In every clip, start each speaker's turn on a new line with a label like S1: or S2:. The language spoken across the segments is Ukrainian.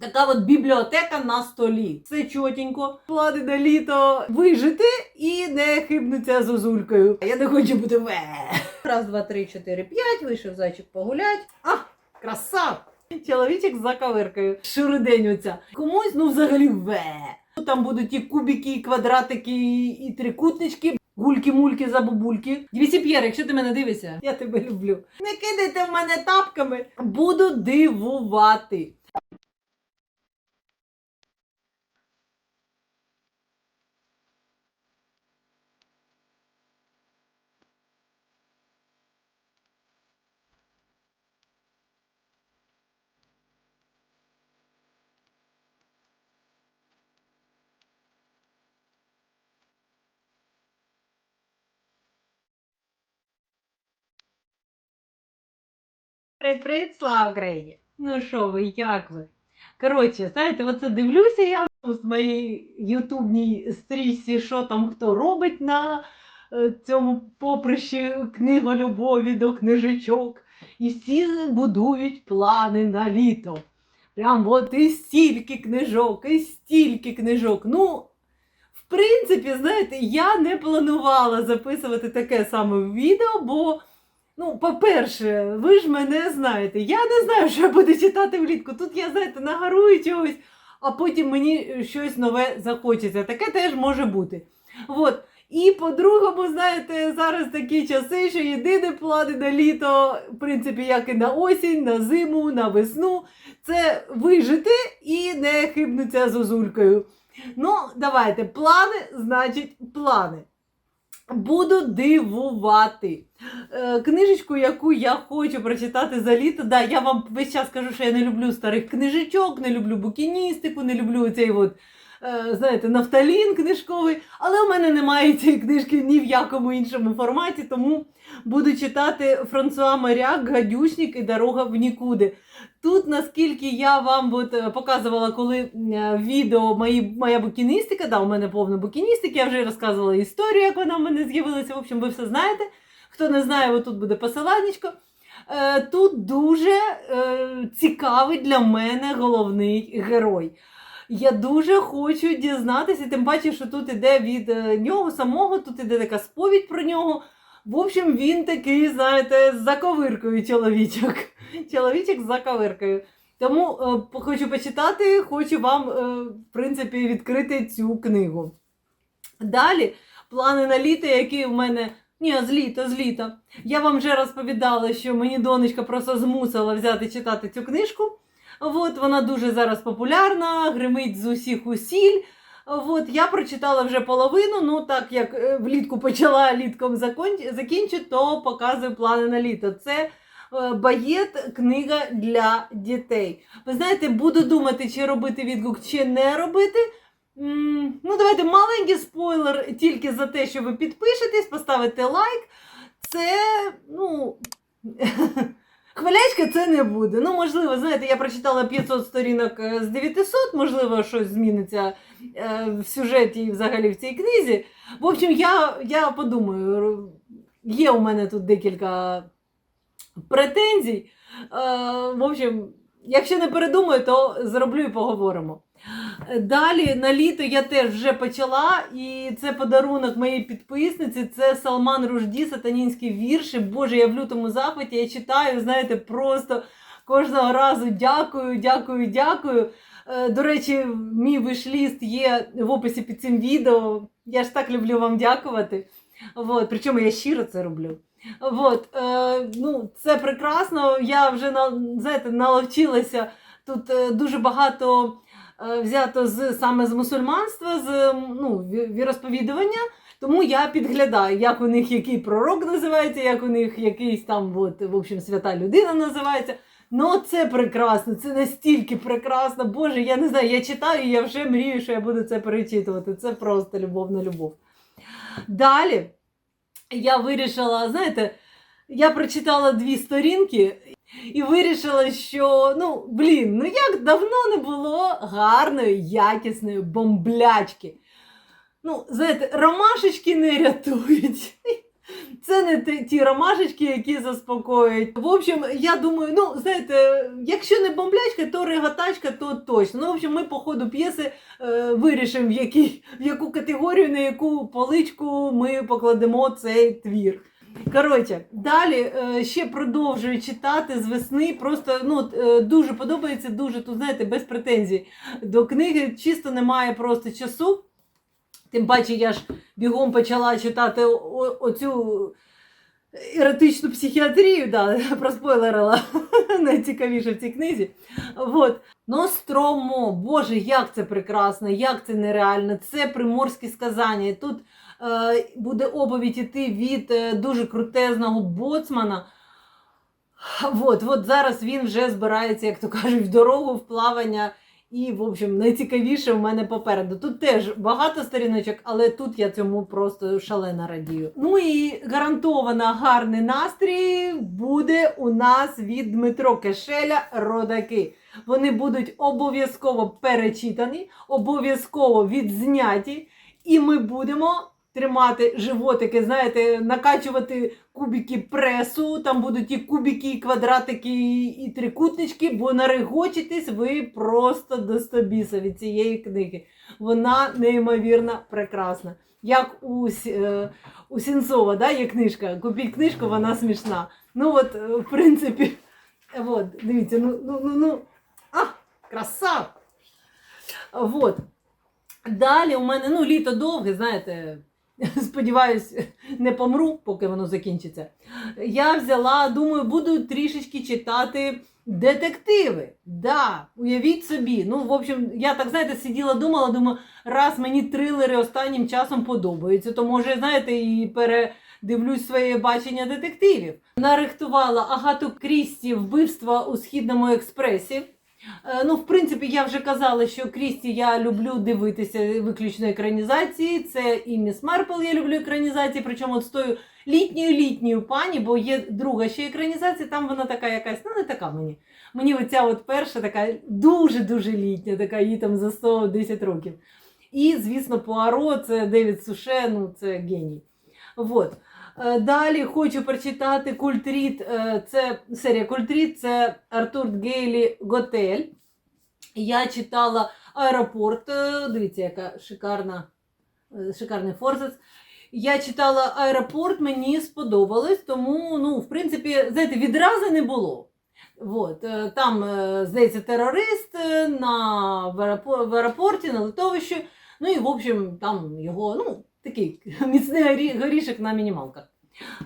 S1: Така от бібліотека на столі. Все чотенько. Плани на літо вижити і не хибнуться зозулькою. Я не хочу бути ве. Раз, два, три, чотири, п'ять. Вийшов зайчик погулять. А, краса! Чоловічок за каверкою. Шуридень оця. Комусь, ну взагалі ве. Там будуть і кубики, і квадратики, і трикутнички. Гульки-мульки за бабульки. Дивіться, П'єр, якщо ти мене дивишся, я тебе люблю. Не кидайте в мене тапками. Буду дивувати. Привіт, слава Україні! Ну що ви, як ви? Коротше, знаєте, оце дивлюся я з моїй ютубній стрічці, що там хто робить на е, цьому поприщі книголюбові до книжечок. І всі будують плани на літо. Прям от і стільки книжок, і стільки книжок. Ну, в принципі, знаєте, я не планувала записувати таке саме відео, бо. Ну, по-перше, ви ж мене знаєте. Я не знаю, що я буду читати влітку. Тут я, знаєте, нагарую чогось, а потім мені щось нове захочеться. Таке теж може бути. От. І по-другому, знаєте, зараз такі часи, що єдине плани на літо, в принципі, як і на осінь, на зиму, на весну, це вижити і не хибнуться зозулькою. Ну, давайте, плани, значить, плани. Буду дивувати. Е, книжечку, яку я хочу прочитати за літо. Да, я вам весь час кажу, що я не люблю старих книжечок, не люблю букіністику, не люблю цей от, знаєте, нафталін книжковий. Але у мене немає цієї книжки ні в якому іншому форматі, тому буду читати Франсуа Моряк, Гадюшник і Дорога в нікуди. Тут, наскільки я вам от, е, показувала, коли е, відео мої, моя букіністика, да, у мене повна букіністика, я вже розказувала історію, як вона в мене з'явилася. В общем, ви все знаєте. Хто не знає, отут буде посиланнячко. Е, Тут дуже е, цікавий для мене головний герой. Я дуже хочу дізнатися, тим паче, що тут іде від е, нього самого, тут іде така сповідь про нього. В общем, він такий, знаєте, з заковиркою чоловічок. Чоловічок з заковиркою. Тому е, хочу почитати, хочу вам, е, в принципі, відкрити цю книгу. Далі плани на літо, які в мене. Ні, з літа, з літа. Я вам вже розповідала, що мені донечка просто змусила взяти читати цю книжку. От, вона дуже зараз популярна, гримить з усіх усіль. От, я прочитала вже половину, ну так як е, влітку почала літком закінчу, то показую плани на літо. Це е, Баєт книга для дітей. Ви знаєте, буду думати, чи робити відгук, чи не робити. Ну, давайте маленький спойлер тільки за те, що ви підпишетесь, поставите лайк. Це, ну. Хвалячка це не буде. Ну, можливо, знаєте, я прочитала 500 сторінок е, з 900, можливо, щось зміниться е, в сюжеті і взагалі в цій книзі. В общем, я, я подумаю, є у мене тут декілька претензій. Е, в общем, якщо не передумаю, то зроблю і поговоримо. Далі на літо я теж вже почала, і це подарунок моїй підписниці. Це Салман Ружді, сатанінські вірші. Боже, я в лютому захваті, я читаю, знаєте, просто кожного разу дякую, дякую, дякую. Е, До речі, мій вишліст є в описі під цим відео. Я ж так люблю вам дякувати. Вот. Причому я щиро це роблю. Вот. Е, ну, це прекрасно. Я вже на- знаєте, наловчилася тут е, дуже багато е, взято з саме з мусульманства, з ну, віросповідування. Тому я підглядаю, як у них який пророк називається, як у них якийсь там, от, в общем, свята людина називається. Ну, це прекрасно, це настільки прекрасно. Боже, я не знаю, я читаю, я вже мрію, що я буду це перечитувати. Це просто любов на любов. Далі я вирішила, знаєте, я прочитала дві сторінки і вирішила, що ну, блін, ну як давно не було гарної, якісної бомблячки. Ну, знаєте, ромашечки не рятують. Це не ті- ті ромашечки, які заспокоюють. В общем, я думаю, ну знаєте, якщо не бомблячка, то реготачка, то точно. Ну, в общем, ми по ходу п'єси е, вирішимо, в, якій, в яку категорію, на яку поличку ми покладемо цей твір. Коротше, далі е, ще продовжую читати з весни. Просто ну, е, дуже подобається, дуже тут, знаєте, без претензій до книги. Чисто немає просто часу. Тим паче, я ж бігом почала читати оцю еротичну психіатрію, да, проспойлерила найцікавіше в цій книзі. Вот. Ностромо, Боже, як це прекрасно, як це нереально. Це приморські сказання. Тут е, буде оповідь іти від е, дуже крутезного боцмана. Вот, от зараз він вже збирається, як то кажуть, в дорогу, в плавання. І, в общем, найцікавіше в мене попереду. Тут теж багато сторіночок, але тут я цьому просто шалено радію. Ну і гарантовано гарний настрій буде у нас від Дмитро Кешеля Родаки. Вони будуть обов'язково перечитані, обов'язково відзняті, і ми будемо тримати животики, знаєте, накачувати кубики пресу, там будуть і кубики, і квадратики, і трикутнички, бо нарегочитесь ви просто до стобіса від цієї книги. Вона неймовірно прекрасна. Як у, е, у Сінцова, да, є книжка. Купіть книжку, вона смішна. Ну от, е, в принципі, от, дивіться, ну, ну, ну, ну, а, краса! Вот. Далі у мене, ну, літо довге, знаєте, сподіваюсь, не помру, поки воно закінчиться. Я взяла, думаю, буду трішечки читати детективи. Да, уявіть собі. Ну, в общем, я так, знаєте, сиділа, думала, думаю, раз мені трилери останнім часом подобаються, то може, знаєте, і передивлюсь своє бачення детективів. Нарихтувала Агату Крісті вбивства у східному експресі. Е, Ну, в принципі, я вже казала, що Крісті я люблю дивитися виключно екранізації. Це і Міс Марпл, я люблю екранізації, причому з тою літньою літньою пані, бо є друга ще екранізація, там вона така якась, ну не така мені. Мені оця от перша така дуже-дуже літня, така їй там за 110 років. І, звісно, Пуаро, це Девід Суше, ну це геній. Вот. Е, Далі хочу прочитати Культріт. е, Це серія Культріт, це Артур Гейлі Готель. Я читала Аеропорт. е, Дивіться, яка шикарна, шикарний форзац. Я читала аеропорт, мені сподобалось, тому, ну, в принципі, знаєте, відразу не було. Вот. е, Там, здається, терорист на, в аеропорті, на литовищі. Ну і, в общем, там його, ну, такий міцний горішок на мінімалках.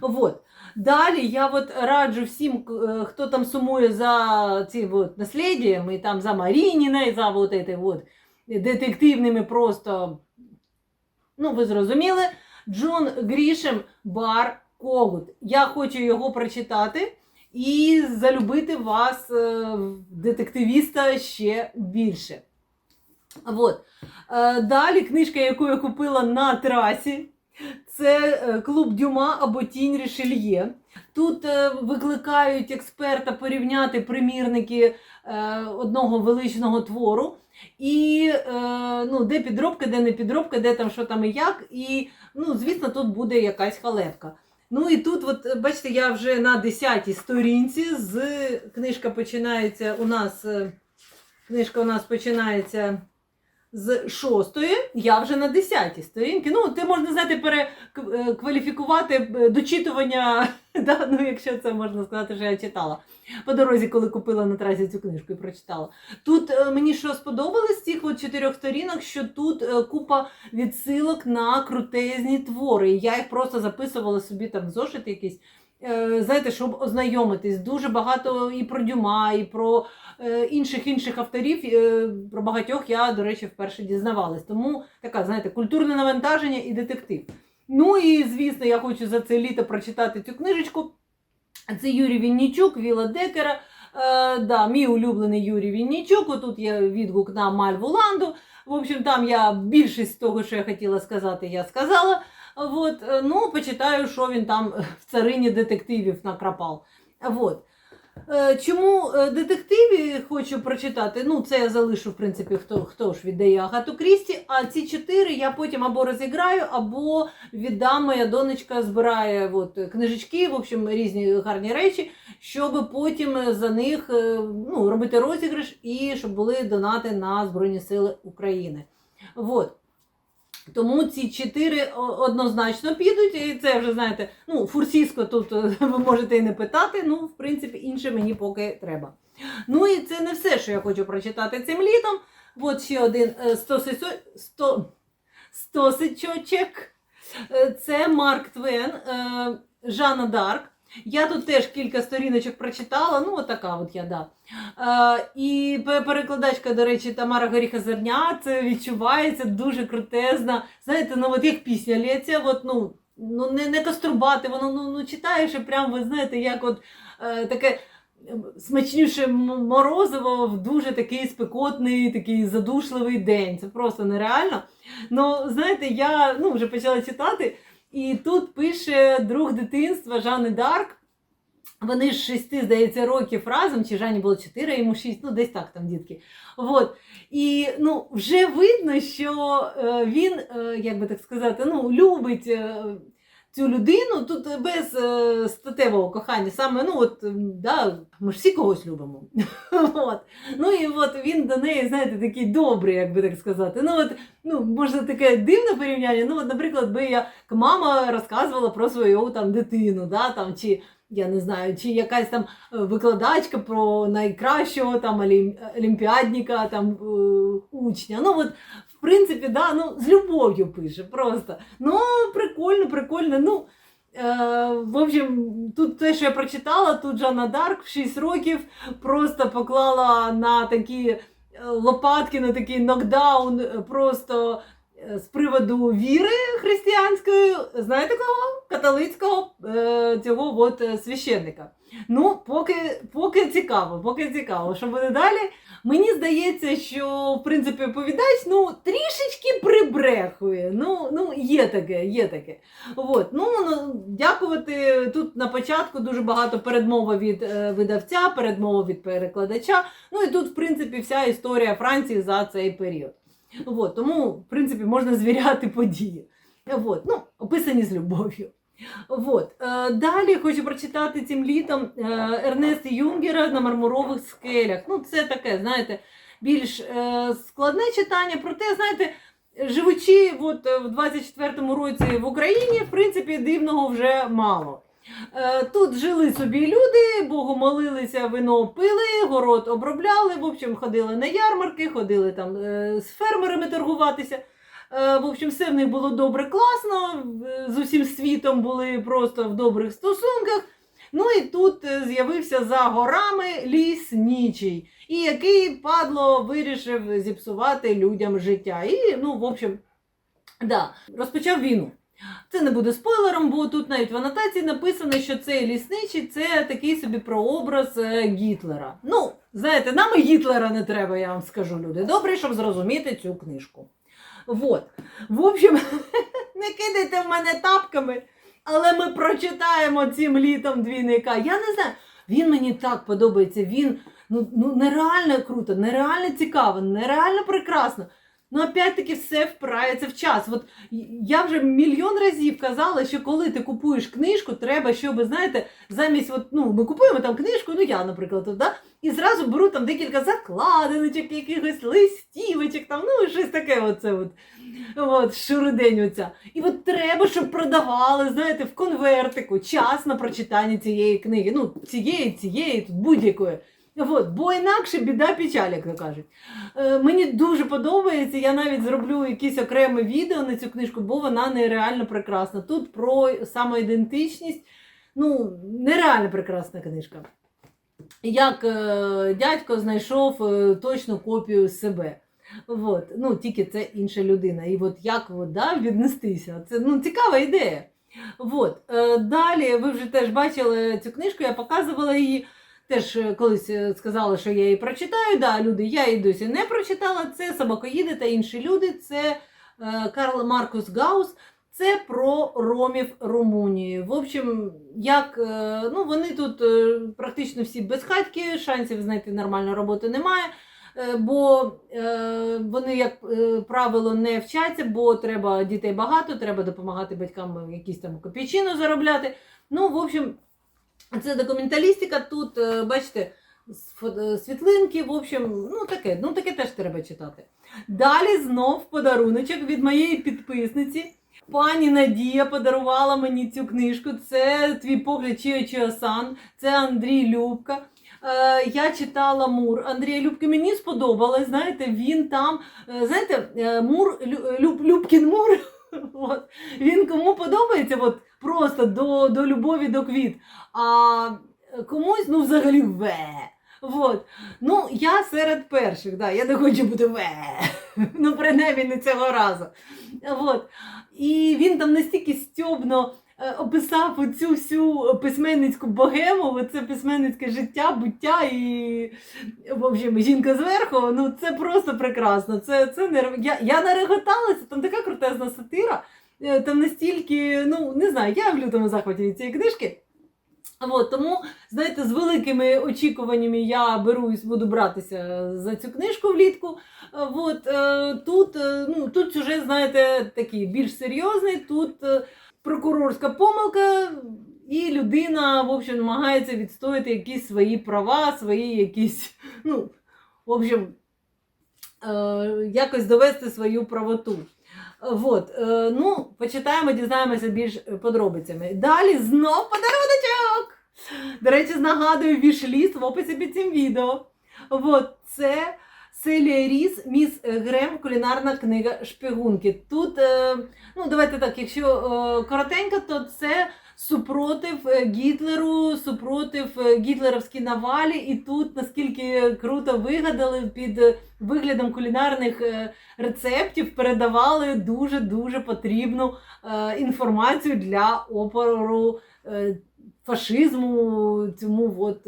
S1: Вот. Далі я от раджу всім, е, хто там сумує за цим от насліддям, і там за Марініна, і за вот этой вот детективними просто, ну, ви зрозуміли, Джон Грішем Бар Когут. Я хочу його прочитати і залюбити вас, е, детективіста, ще більше. Вот. Е, Далі книжка, яку я купила на трасі, це е, клуб Дюма або Тінь Рішельє. Тут е, викликають експерта порівняти примірники одного величного твору. І ну, де підробка, де не підробка, де там що там і як. І, ну, звісно, тут буде якась халепка. Ну і тут, от, бачите, я вже на 10-й сторінці. З книжка починається у нас. Книжка у нас починається з шостої, я вже на десятій сторінці. Ну, ти можна знаєте, перекваліфікувати дочитування, да, ну, якщо це можна сказати, що я читала по дорозі, коли купила на трасі цю книжку і прочитала. Тут е, мені що сподобалось з цих от чотирьох сторінок, що тут е, купа відсилок на крутезні твори. Я їх просто записувала собі там в зошит якийсь. Е, Знаєте, щоб ознайомитись, дуже багато і про Дюма, і про е, інших інших авторів. е, Про багатьох я, до речі, вперше дізнавалась. Тому така, знаєте, культурне навантаження і детектив. Ну і звісно, я хочу за це літо прочитати цю книжечку. Це Юрій Віннічук, Віла Декера. Е, да, мій улюблений Юрій Віннічук. Отут є відгук на Мальву Ланду. В общем, там я більшість того, що я хотіла сказати, я сказала. Вот, е, ну, почитаю, що він там в царині детективів накрапав. Вот. Е, Чому е, детективі хочу прочитати? Ну, це я залишу, в принципі, хто, хто ж віддає Агату Крісті, а ці чотири я потім або розіграю, або віддам. Моя донечка збирає от, книжечки, в общем, різні гарні речі, щоб потім за них е, ну, робити розіграш і щоб були донати на Збройні Сили України. Вот. Тому ці чотири однозначно підуть, і це вже знаєте, ну, фурсійсько тут е, ви можете і не питати. Ну, в принципі, інше мені поки треба. Ну і це не все, що я хочу прочитати цим літом. От ще один е, стосичок. Сто. Е, Це Марк Твен, е, Жанна Дарк. Я тут теж кілька сторіночок прочитала, ну, отака от я, да. Е, і перекладачка, до речі, Тамара Горіха Зерня, це відчувається дуже крутезна. Знаєте, ну от як пісня лється, от, ну, ну не, не каструбати, воно ну, ну, читаєш і прям, ви знаєте, як от е, таке смачніше морозиво в дуже такий спекотний, такий задушливий день. Це просто нереально. Ну, знаєте, я ну, вже почала читати, і тут пише друг дитинства Жанни Дарк. Вони ж шести, здається, років разом, чи Жанні було чотири, йому шість, ну десь так там дітки. От. І ну, вже видно, що е, він, е, як би так сказати, ну, любить е, цю людину тут без е, статевого кохання. Саме, ну, от, да, ми ж всі когось любимо. от. Ну і от він до неї, знаєте, такий добрий, як би так сказати. Ну, от, ну, можна таке дивне порівняння. Ну, от, наприклад, би я мама розказувала про свою там дитину, да, там, чи я не знаю, чи якась там е, викладачка про найкращого там олім- олімпіадника, там е, учня. Ну от, принципі, да, ну, з любов'ю пише просто. Ну, прикольно, прикольно. Ну, е, в общем, тут те, що я прочитала, тут Жанна Дарк в 6 років просто поклала на такі е, лопатки, на такий нокдаун е, просто з приводу віри християнської, знаєте кого? Католицького е, цього от е, священника. Ну, поки, поки цікаво, поки цікаво, що буде далі. Мені здається, що в принципі оповідач ну, трішечки прибрехує. Ну, ну є таке, є таке. От, ну, ну, дякувати тут на початку дуже багато передмова від е, видавця, передмова від перекладача. Ну і тут, в принципі, вся історія Франції за цей період. От, тому, в принципі, можна звіряти події. От, ну, описані з любов'ю. От. Е, далі хочу прочитати цим літом е, Ернеста Юнгера на мармурових скелях. Ну, це таке, знаєте, більш е, складне читання, проте, знаєте, живучи от, в 24-му році в Україні, в принципі, дивного вже мало. Е, Тут жили собі люди, Богу молилися, вино пили, город обробляли, в общем, ходили на ярмарки, ходили там е, з фермерами торгуватися. Е, В общем, все в них було добре, класно, з усім світом були просто в добрих стосунках. Ну і тут з'явився за горами ліс нічий, і який падло вирішив зіпсувати людям життя. І, ну, в общем, да, розпочав війну. Це не буде спойлером, бо тут навіть в анотації написано, що цей лісничий це такий собі прообраз е, Гітлера. Ну, знаєте, нам і Гітлера не треба, я вам скажу, люди. Добре, щоб зрозуміти цю книжку. Вот. В общем, не кидайте в мене тапками, але ми прочитаємо цим літом двійника. Я не знаю, він мені так подобається. Він ну, ну нереально круто, нереально цікаво, нереально прекрасно. Ну, опять-таки, все впирається в час. От я вже мільйон разів казала, що коли ти купуєш книжку, треба, щоб, знаєте, замість, от, ну, ми купуємо там книжку, ну я, наприклад, от, да? і зразу беру там декілька закладиночок, якихось листівочок, там, ну, щось таке оце от. От, шурудень оця. І от треба, щоб продавали, знаєте, в конвертику час на прочитання цієї книги. Ну, цієї, цієї, тут будь-якої. От, бо інакше біда печаль, як то кажуть. Е, мені дуже подобається, я навіть зроблю якесь окреме відео на цю книжку, бо вона нереально прекрасна. Тут про самоідентичність, ну, нереально прекрасна книжка. Як е, дядько знайшов е, точну копію себе. От, ну, тільки це інша людина. І от як от, да, віднестися? Це ну, цікава ідея. От, е, далі ви вже теж бачили цю книжку, я показувала її. Теж е, колись е, сказала, що я її прочитаю. Да, люди, я її досі не прочитала. Це Собакоїди та інші люди. Це е, Карл Маркус Гаус. Це про ромів Румунії. В общем, як ну, вони тут практично всі безхатьки, шансів знайти нормальну роботу немає. Бо вони, як правило, не вчаться, бо треба дітей багато, треба допомагати батькам якісь там копійчину заробляти. Ну, в общем, це документалістика. Тут, е, бачите, світлинки, в общем, ну таке, ну таке теж треба читати. Далі знов подаруночок від моєї підписниці. Пані Надія подарувала мені цю книжку. Це твій погляд Чіо Чіосан, це Андрій Любка. Е, я читала Мур Андрія Любки. Мені сподобалось. Знаєте, він там, е, знаєте, е, Мур Люб, Любкін Мур. От. Він кому подобається, от просто до, до любові до квіт. А комусь, ну, взагалі, ве. Вот. Ну, я серед перших, да, я не хочу бути ве. Ну, принаймні не цього разу. Вот. І він там настільки стьобно е, описав оцю всю письменницьку богему, це письменницьке життя, буття і в общем, жінка зверху. Ну це просто прекрасно. Це, це не... я, я нареготалася, там така крутезна сатира. Е, Там настільки, ну не знаю, я в лютому захваті від цієї книжки. От, тому, знаєте, з великими очікуваннями я берусь, буду братися за цю книжку влітку. От, е, тут, е, ну, тут сюжет, знаєте, такий більш серйозний. Тут прокурорська помилка, і людина, в общем, намагається відстояти якісь свої права, свої якісь, ну, в общем, якось довести свою правоту. Вот, е, ну, почитаємо, дізнаємося більш подробицями. Далі знов подаруночок! До речі, нагадую вішліст в описі під цим відео. Вот, це Селія Ріс, Міс Грем, кулінарна книга шпигунки. Тут, е, ну давайте так, якщо е, коротенько, то це супротив е, Гітлеру, супротив е, гітлерівській навалі. І тут наскільки круто вигадали під е, виглядом кулінарних рецептів, передавали дуже-дуже потрібну е, інформацію для опору фашизму, цьому от,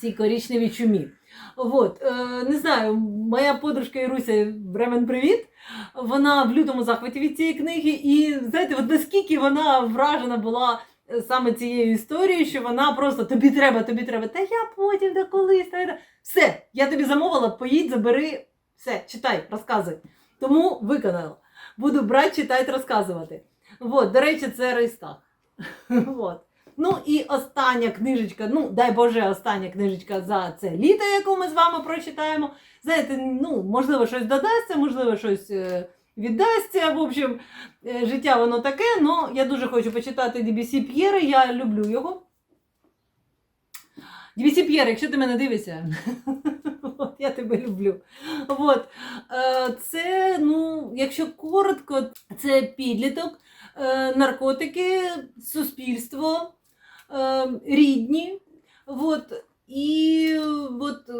S1: цій корічневій чумі. От, е, не знаю, моя подружка Іруся Бремен Привіт. Вона в лютому захваті від цієї книги, і знаєте, от наскільки вона вражена була е, саме цією історією, що вона просто тобі треба, тобі треба. Та я потім да колись. Та, та. Все, я тобі замовила, поїдь, забери, все, читай, розказуй. Тому виконала. Буду брати, читати, розказувати. От, до речі, це Рейстаг. От. Ну і остання книжечка, ну дай Боже, остання книжечка за це літо, яку ми з вами прочитаємо. Знаєте, ну, можливо, щось додасться, можливо, щось е, віддасться. В общем, е, життя воно таке, але я дуже хочу почитати DBC П'єра, я люблю його. DBC П'єр, якщо ти мене дивишся, я тебе люблю. От, е, це, ну, якщо коротко, це підліток, наркотики, суспільство, рідні. От, і от, е,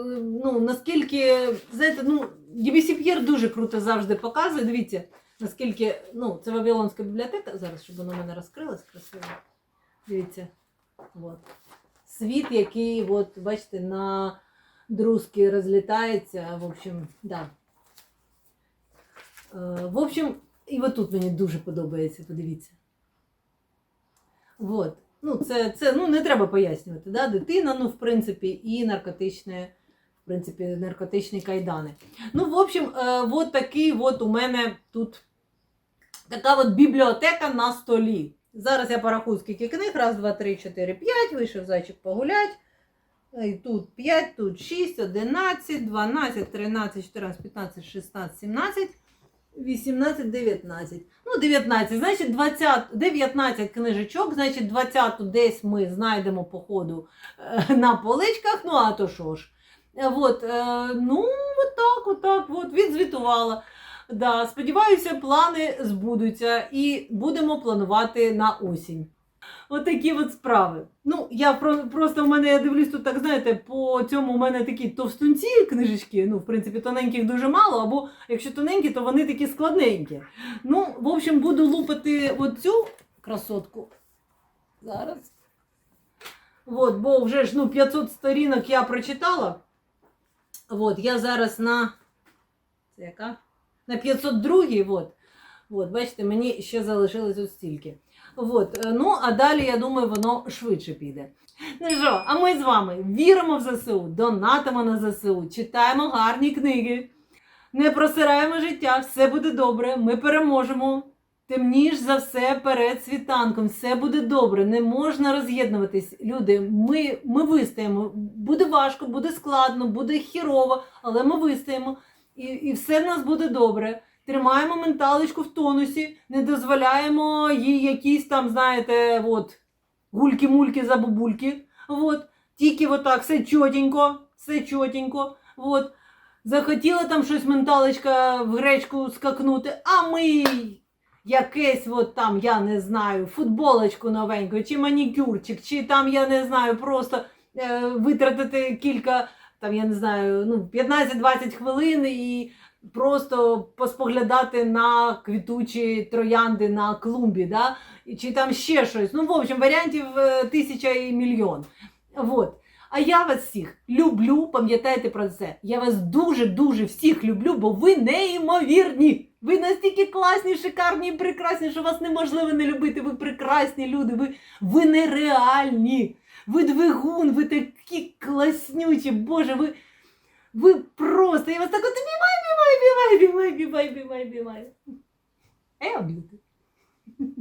S1: ну, наскільки, знаєте, ну, DBC П'єр дуже круто завжди показує. Дивіться, наскільки, ну, це Вавилонська бібліотека, зараз, щоб воно в мене розкрилось красиво. Дивіться. От. Світ, який, от, бачите, на друзки розлітається. В общем, да. Е, в общем, і от тут мені дуже подобається, подивіться. Вот. Ну, це, це ну, не треба пояснювати. Да? Дитина, ну, в принципі, і наркотичне, в принципі, наркотичні кайдани. Ну, в общем, е, от такий от у мене тут така от бібліотека на столі. Зараз я порахую, скільки книг. Раз, два, три, чотири, п'ять. Вийшов зайчик погулять. Е, І тут 5, тут 6, 11, 12, 13, 14, 15, 16, 17, 18, 19. Ну, 19, значить, 20, 19 книжечок, значить, 20 десь ми знайдемо по ходу е, на поличках, ну а то що ж. От, е, ну, отак, отак, от, відзвітувала. Да, сподіваюся, плани збудуться і будемо планувати на осінь. Отакі от справи. Ну, я про, просто в мене, я дивлюсь тут, так знаєте, по цьому у мене такі товстунці книжечки. Ну, в принципі, тоненьких дуже мало, або якщо тоненькі, то вони такі складненькі. Ну, в общем, буду лупати оцю красотку. Зараз. От, бо вже ж ну, 500 сторінок я прочитала. От, я зараз на. Це яка? На 502 от. От, бачите, мені ще залишилось ось стільки. От, е, ну, а далі, я думаю, воно швидше піде. Ну що, а ми з вами віримо в ЗСУ, донатимо на ЗСУ, читаємо гарні книги, не просираємо життя, все буде добре, ми переможемо. Темніш за все перед світанком, все буде добре, не можна роз'єднуватись. Люди, ми, ми вистоїмо. Буде важко, буде складно, буде хірово, але ми вистоїмо. І, і все в нас буде добре. Тримаємо менталочку в тонусі, не дозволяємо їй якісь там, знаєте, от, гульки-мульки за бабульки. От. Тільки отак, все чотенько, все чотенько. От. Захотіла там щось менталочка в гречку скакнути, а ми якесь от там, я не знаю, футболочку новеньку, чи манікюрчик, чи там, я не знаю, просто е, витратити кілька, там, я не знаю, ну, 15-20 хвилин і просто поспоглядати на квітучі троянди на клумбі, да? Чи там ще щось. Ну, в общем, варіантів е, тисяча і мільйон. Вот. А я вас всіх люблю, пам'ятайте про це. Я вас дуже-дуже всіх люблю, бо ви неймовірні. Ви настільки класні, шикарні і прекрасні, що вас неможливо не любити. Ви прекрасні люди, ви, ви нереальні. Ви двигун, ви такі класнючі. Боже, ви, ви просто. Я вас так от бівай, бивай, бівай, бівай, бивай, бівай. Е, облюти.